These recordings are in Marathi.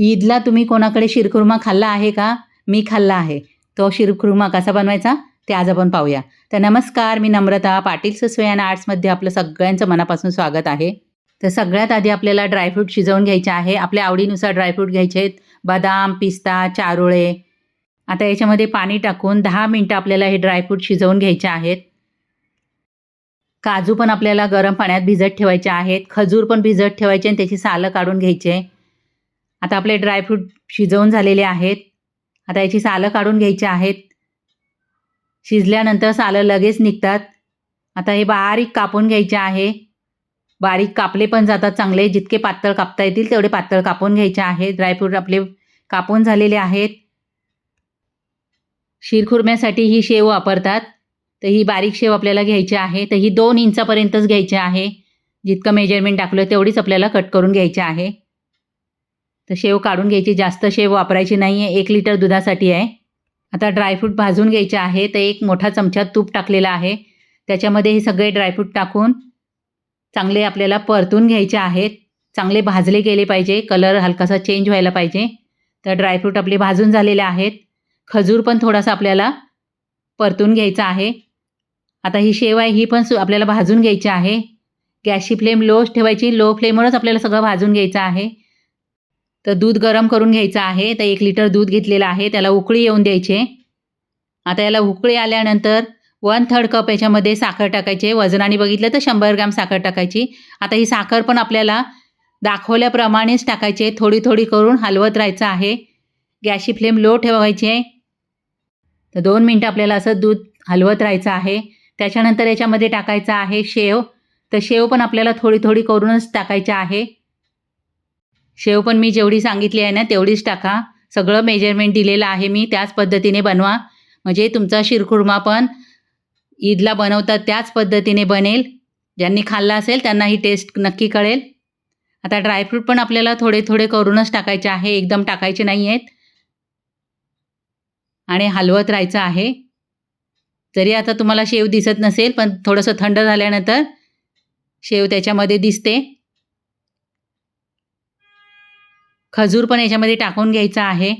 ईदला तुम्ही कोणाकडे शिरखुर्मा खाल्ला आहे का? मी खाल्ला आहे. तो शिरखुर्मा कसा बनवायचा? ते आज आपण पाहूया. तर नमस्कार मी नम्रता पाटील ससवे आर्ट्समध्ये आपलं सगळ्यांचं मनापासून स्वागत आहे. तर सगळ्यात आधी आपल्याला ड्रायफ्रूट शिजवून घ्यायचे आहे. आपल्या आवडीनुसार ड्रायफ्रूट घ्यायचे आहेत. बदाम पिस्ता चारोळे. आता याच्यामध्ये पाणी टाकून दहा मिनटं आपल्याला हे ड्रायफ्रूट शिजवून घ्यायचे आहेत. काजू पण आपल्याला गरम पाण्यात भिजत ठेवायचे आहेत. खजूर पण भिजत ठेवायचे आणि त्याची सालं काढून घ्यायचे. आता आपले ड्रायफ्रूट शिजवून झालेले आहेत. आता याची सालं काढून घ्यायची आहेत. शिजल्यानंतर सालं लगेच निघतात. आता हे बारीक कापून घ्यायचे आहे. बारीक कापले पण जातात चांगले. जितके पातळ कापता येतील तेवढे पातळ कापून घ्यायचे आहे. ड्रायफ्रूट आपले कापून झालेले आहेत. शिरखुरम्यासाठी ही शेव वापरतात. तर ही बारीक शेव आपल्याला घ्यायची आहे. तर ही दोन इंचापर्यंतच घ्यायची आहे. जितकं मेजरमेंट टाकलं तेवढीच आपल्याला कट करून घ्यायची आहे. तर शेव काढून घ्यायची. जास्त शेव वापरायची नाही आहे एक लिटर दुधासाठी आहे. आता ड्रायफ्रूट भाजून घ्यायचे आहे. तर एक मोठा चमचा तूप टाकलेला आहे. त्याच्यामध्ये हे सगळे ड्रायफ्रूट टाकून चांगले आपल्याला परतून घ्यायचे आहेत. चांगले भाजले गेले पाहिजे. कलर हलकासा चेंज व्हायला पाहिजे. तर ड्रायफ्रूट आपले भाजून झालेले आहेत. खजूर पण थोडासा आपल्याला परतून घ्यायचा आहे. आता ही शेव आहे. ही पण सु आपल्याला भाजून घ्यायची आहे. गॅसची फ्लेम लोच ठेवायची. लो फ्लेमवरच आपल्याला सगळं भाजून घ्यायचं आहे. तर दूध गरम करून घ्यायचं आहे. तर एक लिटर दूध घेतलेलं आहे. त्याला उकळी येऊन द्यायचे. आता याला उकळी आल्यानंतर वन थर्ड कप याच्यामध्ये साखर टाकायचे. वजनाने बघितलं तर शंभर ग्रॅम साखर टाकायची. आता ही साखर पण आपल्याला दाखवल्याप्रमाणेच टाकायचे थोडी थोडी करून हलवत राहायचं आहे. गॅसची फ्लेम लो ठेवायची तर दोन मिनटं आपल्याला असं दूध हलवत राहायचं आहे. त्याच्यानंतर याच्यामध्ये टाकायचं आहे शेव. तर शेव पण आपल्याला थोडी थोडी करूनच टाकायची आहे. शेव पण मी जेवढी सांगितली आहे ना तेवढीच टाका. सगळं मेजरमेंट दिलेलं आहे मी त्याच पद्धतीने बनवा. म्हणजे तुमचा शिरखुर्मा पण ईदला बनवतात त्याच पद्धतीने बनेल. ज्यांनी खाल्ला असेल त्यांना ही टेस्ट नक्की कळेल. आता ड्रायफ्रूट पण आपल्याला थोडे थोडे करूनच टाकायचे आहे एकदम टाकायचे नाही आहेत. आणि हलवत राहायचं आहे. जरी आता तुम्हाला शेव दिसत नसेल पण थोडंसं थंड झाल्यानंतर शेव त्याच्यामध्ये दिसते. खजूर पण याच्यामध्ये टाकून घ्यायचा आहे.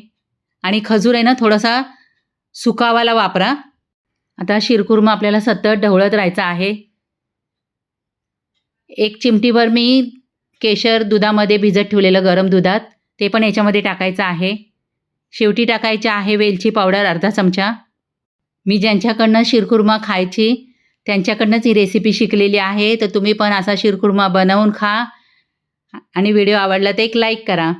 आणि खजूर आहे ना थोडासा सुकावाला वापरा. आता शिरकुर्मा आपल्याला सतत ढवळत राहायचा आहे. एक चिमटीभर मी केशर दुधामध्ये भिजत ठेवलेलं गरम दुधात ते पण याच्यामध्ये टाकायचं आहे. शेवटी टाकायचे आहे वेलची पावडर अर्धा चमचा. मी ज्यांच्याकडनं शिरकुर्मा खायची त्यांच्याकडनंच ही रेसिपी शिकलेली आहे. तर तुम्ही पण असा शिरकुर्मा बनवून खा. आणि व्हिडिओ आवडला तर एक लाईक करा.